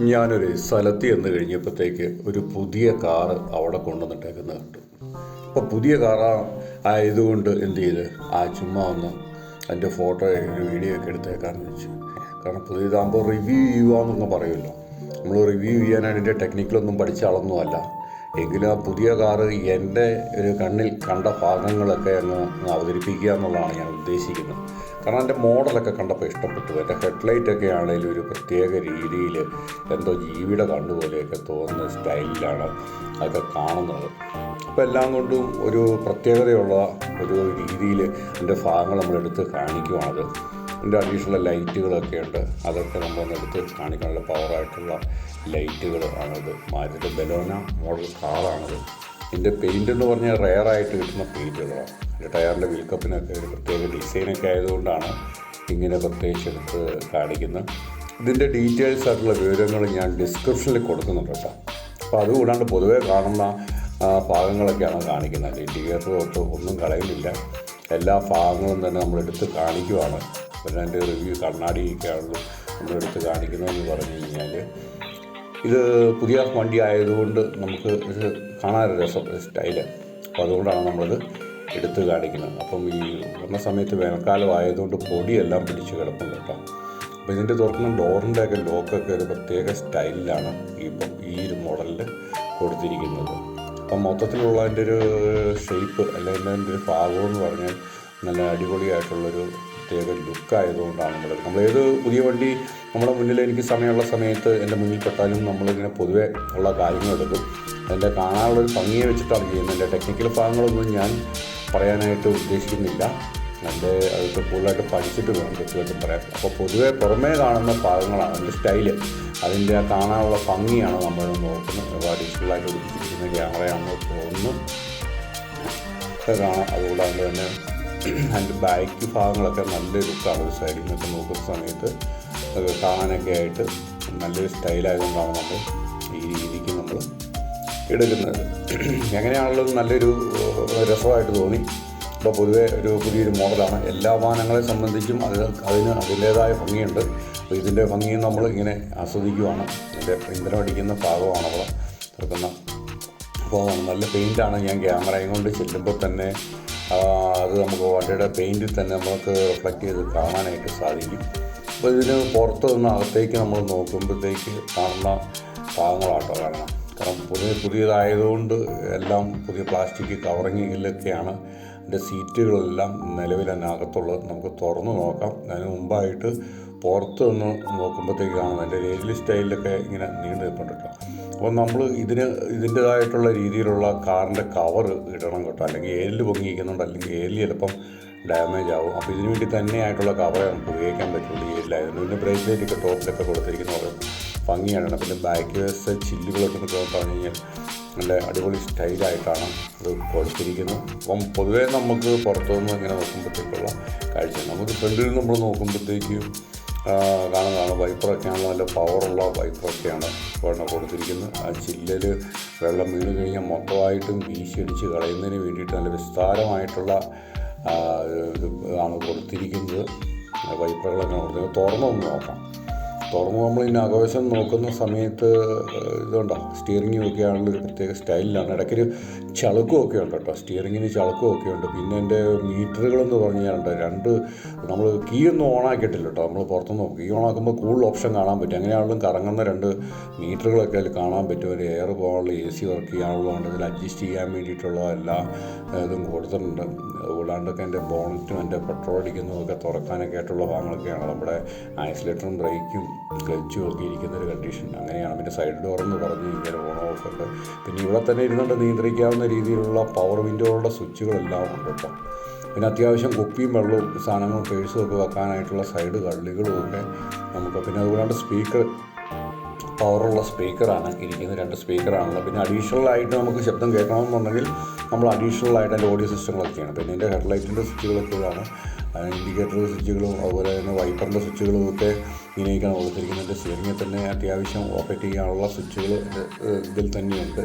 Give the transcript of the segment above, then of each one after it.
ഞാനൊരു സ്ഥലത്ത് ചെന്ന് കഴിഞ്ഞപ്പോഴത്തേക്ക് ഒരു പുതിയ കാറ് അവിടെ കൊണ്ടുവന്നിട്ടേക്കുന്നത് കണ്ടു. അപ്പോൾ പുതിയ കാറാ ആയതുകൊണ്ട് എന്ത് ചെയ്ത്? ആ ചുമ്മാ ഒന്ന് അതിന്റെ ഫോട്ടോ വീഡിയോ ഒക്കെ എടുത്തേക്കാന്ന് വെച്ചു കാരണം പുതിയതാകുമ്പോൾ റിവ്യൂ ചെയ്യുക എന്നൊക്കെ പറയുമല്ലോ. നമ്മൾ റിവ്യൂ ചെയ്യാനായിട്ട് അതിന്റെ ടെക്നിക്കലൊന്നും പഠിച്ച ആളൊന്നുമല്ല എങ്കിലും ആ പുതിയ കാറ് എന്റെ ഒരു കണ്ണിൽ കണ്ട ഭാഗങ്ങളൊക്കെ അങ്ങ് അവതരിപ്പിക്കുക എന്നുള്ളതാണ് ഞാൻ ഉദ്ദേശിക്കുന്നത്. കാരണം എന്റെ മോഡലൊക്കെ കണ്ടപ്പോൾ ഇഷ്ടപ്പെട്ടു. എന്റെ ഹെഡ്ലൈറ്റ് ഒക്കെ ആണെങ്കിലും ഒരു പ്രത്യേക രീതിയിൽ എന്തോ ജീവിയുടെ കണ്ണുപോലെയൊക്കെ തോന്നുന്ന സ്റ്റൈലിലാണ് അതൊക്കെ കാണുന്നത്. അപ്പോൾ എല്ലാം കൊണ്ടും ഒരു പ്രത്യേകതയുള്ള ഒരു രീതിയിൽ എന്റെ ഭാഗങ്ങൾ നമ്മളെടുത്ത് കാണിക്കുവാണത്. ഇതിന്റെ അഡീഷണൽ ലൈറ്റുകളൊക്കെ ഉണ്ട്. അതൊക്കെ നമ്മൾ എടുത്ത് കാണിക്കാനുള്ള പവറായിട്ടുള്ള ലൈറ്റുകൾ ആണത്. മാരുതി ബലോന മോഡൽ കാറാണത് ഇതിന്റെ പെയിന്റ് എന്ന് പറഞ്ഞാൽ റെയറായിട്ട് കിട്ടുന്ന പെയിന്റുകളാണ് അതിന്റെ ടയറിന്റെ വീൽക്കപ്പിനൊക്കെ ഒരു പ്രത്യേക ഡിസൈനൊക്കെ ആയതുകൊണ്ടാണ് ഇങ്ങനെ പ്രത്യേകിച്ച് എടുത്ത് കാണിക്കുന്നത്. ഇതിന്റെ ഡീറ്റെയിൽസ് ആയിട്ടുള്ള വിവരങ്ങൾ ഞാൻ ഡിസ്ക്രിപ്ഷനിൽ കൊടുക്കുന്നുണ്ട് കേട്ടോ. അപ്പോൾ അതുകൂടാണ്ട് പൊതുവേ കാണുന്ന ഭാഗങ്ങളൊക്കെയാണ് കാണിക്കുന്നത്. ഇൻഡിക്കേറ്റർ തൊട്ട് ഒന്നും കളയുന്നില്ല. എല്ലാ ഭാഗങ്ങളും തന്നെ നമ്മൾ എടുത്ത് കാണിക്കുവാണ്. പിന്നെ അതിന്റെ റിവ്യൂ കണ്ണാടിയൊക്കെയാണല്ലോ നമ്മളെടുത്ത് കാണിക്കുന്നതെന്ന് പറഞ്ഞു കഴിഞ്ഞാൽ ഇത് പുതിയ വണ്ടി ആയതുകൊണ്ട് നമുക്ക് ഇത് കാണാനൊരു രസം സ്റ്റൈൽ. അപ്പോൾ അതുകൊണ്ടാണ് നമ്മളത് എടുത്ത് കാണിക്കുന്നത്. അപ്പം ഈ വന്ന സമയത്ത് വേനൽക്കാലം ആയതുകൊണ്ട് പൊടിയെല്ലാം പിടിച്ച് കിടപ്പുണ്ട് കേട്ടോ. അപ്പോൾ ഇതിന്റെ തുറക്കുന്ന ഡോറിന്റെ ഒക്കെ ലോക്കൊക്കെ ഒരു പ്രത്യേക സ്റ്റൈലിലാണ് ഇപ്പം ഈ ഒരു മോഡലിൽ കൊടുത്തിരിക്കുന്നത്. അപ്പം മൊത്തത്തിലുള്ള അതിന്റെ ഒരു ഷേപ്പ് അല്ലെങ്കിൽ അതിന്റെ ഒരു ഭാഗം എന്ന് പറഞ്ഞാൽ നല്ല അടിപൊളിയായിട്ടുള്ളൊരു പ്രത്യേക ലുക്കായതുകൊണ്ടാണ് നമ്മൾ നമ്മൾ ഏത് പുതിയ വണ്ടി നമ്മുടെ മുന്നിൽ എനിക്ക് സമയമുള്ള സമയത്ത് എന്റെ മുന്നിൽ പെട്ടാലും നമ്മളിങ്ങനെ പൊതുവെ ഉള്ള കാര്യങ്ങൾ എടുക്കും. അതിന്റെ കാണാനുള്ളൊരു ഭംഗിയെ വെച്ചിട്ടാണ് ചെയ്യുന്നത്. എന്റെ ടെക്നിക്കൽ ഭാഗങ്ങളൊന്നും ഞാൻ പറയാനായിട്ട് ഉദ്ദേശിക്കുന്നില്ല. എന്റെ അതൊക്കെ കൂടുതലായിട്ട് പഠിച്ചിട്ട് വേണം കൃത്യമായിട്ടും പറയാം അപ്പോൾ പൊതുവേ പുറമേ കാണുന്ന ഭാഗങ്ങളാണ് അതിന്റെ സ്റ്റൈൽ അതിന്റെ ആ കാണാനുള്ള ഭംഗിയാണ് നമ്മൾ നോക്കുന്നത്. അപ്പോൾ അഡീഷണലായിട്ട് പിടിച്ചിരിക്കുന്ന ക്യാമറയാണെന്ന് തോന്നുന്നു. കാണാം. അതുകൂടാതെ തന്നെ അതിന്റെ ബാക്ക് ഭാഗങ്ങളൊക്കെ നല്ല ലുക്കാണ് ഒരു സൈഡിൽ നിന്നൊക്കെ നോക്കുന്ന സമയത്ത്. അത് കാണാനൊക്കെ ആയിട്ട് നല്ലൊരു സ്റ്റൈലായതുകൊണ്ടാണ് നമ്മൾ ഈ രീതിക്ക് നമ്മൾ എടുക്കുന്നത്. എങ്ങനെയാണല്ലോ നല്ലൊരു രസമായിട്ട് തോന്നി. അപ്പോൾ പൊതുവെ ഒരു പുതിയൊരു മോഡലാണ്. എല്ലാ വാഹനങ്ങളെ സംബന്ധിച്ചും അത് അതിന് അതിന്റേതായ ഭംഗിയുണ്ട്. അപ്പോൾ ഇതിന്റെ ഭംഗിയും നമ്മൾ ഇങ്ങനെ ആസ്വദിക്കുവാണ്. ഇതിന്റെ ഇന്ധനം അടിക്കുന്ന ഭാഗമാണ് അവിടെ തുറക്കുന്ന. അപ്പോൾ നല്ല പെയിന്റാണ് ഞാൻ ക്യാമറയും കൊണ്ട് ചെല്ലുമ്പോൾ തന്നെ അത് നമുക്ക് വണ്ടിയുടെ പെയിന്റിൽ തന്നെ നമുക്ക് റിഫ്ലക്റ്റ് ചെയ്ത് കാണാനായിട്ട് സാധിക്കും. അപ്പോൾ ഇതിന് പുറത്ത് നിന്ന് അകത്തേക്ക് നമ്മൾ നോക്കുമ്പോഴത്തേക്ക് കാണുന്ന ഭാഗങ്ങളാട്ടോ കാരണം കാരണം പുതിയ പുതിയതായതുകൊണ്ട് എല്ലാം പുതിയ പ്ലാസ്റ്റിക് കവറിങ്ങിലൊക്കെയാണ് അതിന്റെ സീറ്റുകളെല്ലാം നിലവിൽ അതിനകത്തുള്ളത് നമുക്ക് തുറന്നു നോക്കാം. അതിന് മുമ്പായിട്ട് പുറത്ത് നിന്ന് നോക്കുമ്പോഴത്തേക്ക് കാണുന്നത് അതിന്റെ രേലി സ്റ്റൈലിലൊക്കെ ഇങ്ങനെ നീണ്ടു നിൽപ്പുണ്ട് അപ്പോൾ നമ്മൾ ഇതിന് ഇതിന്റെതായിട്ടുള്ള രീതിയിലുള്ള കാറിന്റെ കവർ ഇടണം കേട്ടോ. അല്ലെങ്കിൽ ഏലിൽ പൊങ്ങിയിരിക്കുന്നുണ്ട് അല്ലെങ്കിൽ ഏലിൽ ചിലപ്പം ഡാമേജ് ആവും. അപ്പോൾ ഇതിനു വേണ്ടി തന്നെയായിട്ടുള്ള കവറേ നമുക്ക് ഉപയോഗിക്കാൻ പറ്റുള്ളൂ. ഏലിലായിരുന്നു പിന്നെ ബ്രേസ്ലെറ്റൊക്കെ ടോപ്പിലൊക്കെ കൊടുത്തിരിക്കുന്ന ഭംഗിയാണ്. പിന്നെ ബാക്ക് വേസ്റ്റ് ചില്ലുകളൊക്കെ പറഞ്ഞു കഴിഞ്ഞാൽ നല്ല അടിപൊളി സ്റ്റൈലായിട്ടാണ് ഇത് കൊടുത്തിരിക്കുന്നത്. അപ്പം പൊതുവേ നമുക്ക് പുറത്തുനിന്ന് ഇങ്ങനെ നോക്കുമ്പോഴത്തേക്കുള്ള കാഴ്ച. നമുക്ക് ഫ്രണ്ടിൽ നമ്മൾ നോക്കുമ്പോഴത്തേക്കും കാണുന്നതാണ് വൈപ്പറൊക്കെയാണ് നല്ല പവറുള്ള വൈപ്പറൊക്കെയാണ് ഇപ്പോൾ കൊടുത്തിരിക്കുന്നത്. ആ ചില്ലിൽ വെള്ളം വീണ് കഴിഞ്ഞാൽ മൊത്തമായിട്ടും വീശിയടിച്ച് കളയുന്നതിന് വേണ്ടിയിട്ട് നല്ല വിസ്താരമായിട്ടുള്ള ആണ് കൊടുത്തിരിക്കുന്നത്. വൈപ്പറുകളൊക്കെ കൊടുത്തിരിക്കുന്നത്. തുറന്നൊന്ന് നോക്കാം. തുറന്ന് നമ്മൾ ഇതിന് ആഘോഷം നോക്കുന്ന സമയത്ത് ഇതുണ്ടോ? സ്റ്റിയറിംഗ് ഒക്കെ ആണെങ്കിൽ ഒരു പ്രത്യേക സ്റ്റൈലിലാണ്. ഇടയ്ക്കൊരു ചളുക്കും ഒക്കെ ഉണ്ട് കേട്ടോ. സ്റ്റിയറിങ്ങിന് ചളുക്കും ഒക്കെ ഉണ്ട്. പിന്നെ എന്റെ മീറ്ററുകളെന്ന് പറഞ്ഞാലുണ്ട് രണ്ട് നമ്മൾ കീ ഒന്നും ഓണാക്കിയിട്ടില്ല കേട്ടോ. നമ്മൾ പുറത്തുനിന്ന് നോക്കും. കീ ഓണാക്കുമ്പോൾ കൂടുതൽ ഓപ്ഷൻ കാണാൻ പറ്റും. അങ്ങനെയാണെങ്കിലും കറങ്ങുന്ന രണ്ട് മീറ്ററുകളൊക്കെ അതിൽ കാണാൻ പറ്റും. ഒരു എയർ പോകാനുള്ള എ സി വർക്ക് ചെയ്യാനുള്ളതുകൊണ്ട് ഇതിൽ അഡ്ജസ്റ്റ് ചെയ്യാൻ വേണ്ടിയിട്ടുള്ള എല്ലാ ഇതും കൊടുത്തിട്ടുണ്ട്. കൂടാണ്ടൊക്കെ എന്റെ ബോണറ്റും എന്റെ പെട്രോൾ അടിക്കുന്നതൊക്കെ തുറക്കാനൊക്കെ ആയിട്ടുള്ള ഭാഗങ്ങളൊക്കെയാണ്. നമ്മുടെ ഐസൊലേറ്ററും ബ്രേക്കും ക്ലച്ചും ഒക്കെ ഒരു കണ്ടീഷൻ അങ്ങനെയാണ് പിന്നെ സൈഡ് ഡോർ എന്ന് പറഞ്ഞ് ഇങ്ങനെ ഓൺ ഓഫ് ഉണ്ട്. പിന്നെ ഇവിടെ തന്നെ ഇരുന്നുകൊണ്ട് നിയന്ത്രിക്കാവുന്ന രീതിയിലുള്ള പവർ വിൻഡോകളുടെ സ്വിച്ചുകളെല്ലാം ഉണ്ട് കേട്ടോ. പിന്നെ അത്യാവശ്യം കുപ്പിയും വെള്ളവും സാധനങ്ങളും പേഴ്സും ഒക്കെ വെക്കാനായിട്ടുള്ള സൈഡ് കള്ളികളും ഒക്കെ നമുക്ക് പിന്നെ അതുകൂടാണ്ട് സ്പീക്കർ പവറുള്ള സ്പീക്കറാണ് ഇരിക്കുന്ന രണ്ട് സ്പീക്കറാണല്ലോ പിന്നെ അഡീഷണൽ ആയിട്ട് നമുക്ക് ശബ്ദം കേൾക്കണമെന്നുണ്ടെങ്കിൽ നമ്മൾ അഡീഷണൽ ആയിട്ട് അതിന്റെ ഓഡിയോ സിസ്റ്റങ്ങളൊക്കെയാണ് പിന്നെ എന്റെ ഹെഡ്ലൈറ്റിന്റെ സ്വിച്ചുകളൊക്കെയാണ് ഇൻഡിക്കേറ്റർ സ്വിച്ചുകളും അതുപോലെ തന്നെ വൈപ്പറിന്റെ സ്വിച്ചുകളും ഒക്കെ ഇങ്ങനെയൊക്കെയാണ് കൊടുത്തിരിക്കുന്നത്. സ്റ്റിയറിങ്ങിൽ തന്നെ അത്യാവശ്യം ഓപ്പറേറ്റ് ചെയ്യാനുള്ള സ്വിച്ചുകൾ ഇതിൽ തന്നെയുണ്ട്.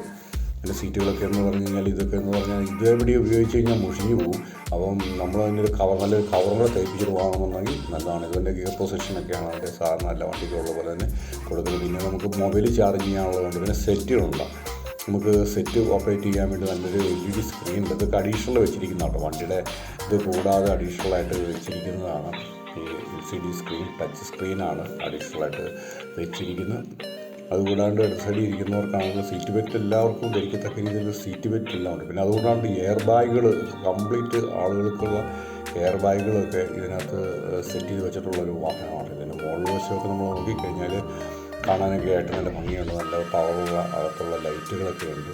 അതിന്റെ സീറ്റുകളൊക്കെ എന്ന് പറഞ്ഞു കഴിഞ്ഞാൽ ഇതൊക്കെ എന്ന് പറഞ്ഞാൽ ഇതേപടി ഉപയോഗിച്ച് കഴിഞ്ഞാൽ മുഷിഞ്ഞു പോകും. അപ്പം നമ്മൾ അതിന്റെ ഒരു കവർ നല്ലൊരു കവറും കൂടെ പോകണമെന്നുണ്ടെങ്കിൽ നല്ലതാണ്. ഇതിന്റെ ഗിയർ പൊസിഷനൊക്കെയാണ് അതിന്റെ സാധാരണ എല്ലാ വണ്ടിക്കുള്ള പോലെ തന്നെ കൊടുക്കുന്നത്. പിന്നെ നമുക്ക് മൊബൈൽ ചാർജ് ചെയ്യാനുള്ളതുകൊണ്ട് പിന്നെ സെറ്റുകളുണ്ടാകും നമുക്ക് സെറ്റ് ഓപ്പറേറ്റ് ചെയ്യാൻ വേണ്ടി നല്ലൊരു എൽ ഇ ഡി സ്ക്രീൻ ഉണ്ട്. ഇതൊക്കെ അഡീഷണൽ വെച്ചിരിക്കുന്നതാണ്. വണ്ടിയുടെ ഇത് കൂടാതെ അഡീഷണൽ ആയിട്ട് വെച്ചിരിക്കുന്നതാണ്. L C D screen touch സ്ക്രീനാണ് അഡീഷണലായിട്ട് വെച്ചിരിക്കുന്നത്. അതുകൂടാണ്ട് ഇടത് സൈഡിൽ ഇരിക്കുന്നവർക്കാണെങ്കിൽ സീറ്റ് ബെൽറ്റ് എല്ലാവർക്കും ധരിക്കത്തക്ക രീതിയിൽ സീറ്റ് ബെൽറ്റ് എല്ലാം ഉണ്ട് പിന്നെ അതുകൊണ്ടാണ് എയർ ബാഗുകൾ കംപ്ലീറ്റ് ആളുകൾക്കുള്ള എയർ ബാഗുകളൊക്കെ ഇതിനകത്ത് സെറ്റ് ചെയ്ത് വെച്ചിട്ടുള്ള ഒരു വാഹനമാണ്. ഇതിന്റെ മുകളിൽ വശമൊക്കെ നമ്മൾ നോക്കിക്കഴിഞ്ഞാൽ കാണാനൊക്കെ ആയിട്ട് നല്ല ഭംഗിയുണ്ട്. നല്ല പവറുള്ള അകത്തുള്ള ലൈറ്റുകളൊക്കെ ഉണ്ട്.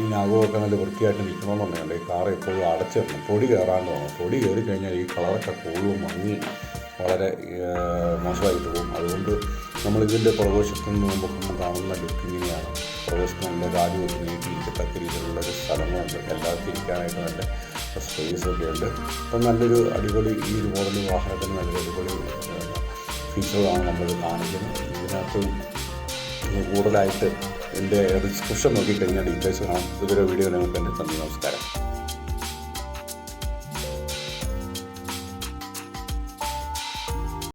ഈ നഖമൊക്കെ നല്ല വൃത്തിയായിട്ട് നിൽക്കണമെന്നുണ്ടെങ്കിൽ കാർ എപ്പോഴും അടച്ചിടണം. പൊടി കയറാണ്ട് വേണം പൊടി കയറി കഴിഞ്ഞാൽ ഈ കളറൊക്കെ കൂടുതലും മങ്ങി. വളരെ മോശമായിട്ട് പോകും. അതുകൊണ്ട് നമ്മൾ ഇതിന്റെ പുറകുവശത്ത് നിന്ന് നോക്കുമ്പോൾ കാണുന്ന ലുക്ക് ഇങ്ങനെയാണ്. പുറകുവശത്ത് നല്ല കാലുമൊക്കെ നീട്ടിയിരിക്കത്തക്ക രീതിയിലുള്ള ഒരു സ്ഥലങ്ങളുണ്ട്. എല്ലാവർക്കും ഇരിക്കാനായിട്ട് നല്ല സ്പേസൊക്കെ ഉണ്ട്. അപ്പം നല്ലൊരു അടിപൊളി ഈ ഒരു മോഡൽ വാഹനത്തിന് നല്ലൊരു അടിപൊളി ഫീച്ചറുകളാണ് നമ്മൾ കാണിക്കുന്നത്. ഇതിനകത്ത് കൂടുതലായിട്ട് എന്റെ ഡിസ്ക്രിപ്ഷൻ നോക്കിക്കഴിഞ്ഞാൽ ഡീറ്റെയിൽസ് കാണാം. ഇതൊരു വീഡിയോ നിങ്ങൾക്ക് തന്നെ തന്നെ നമസ്കാരം.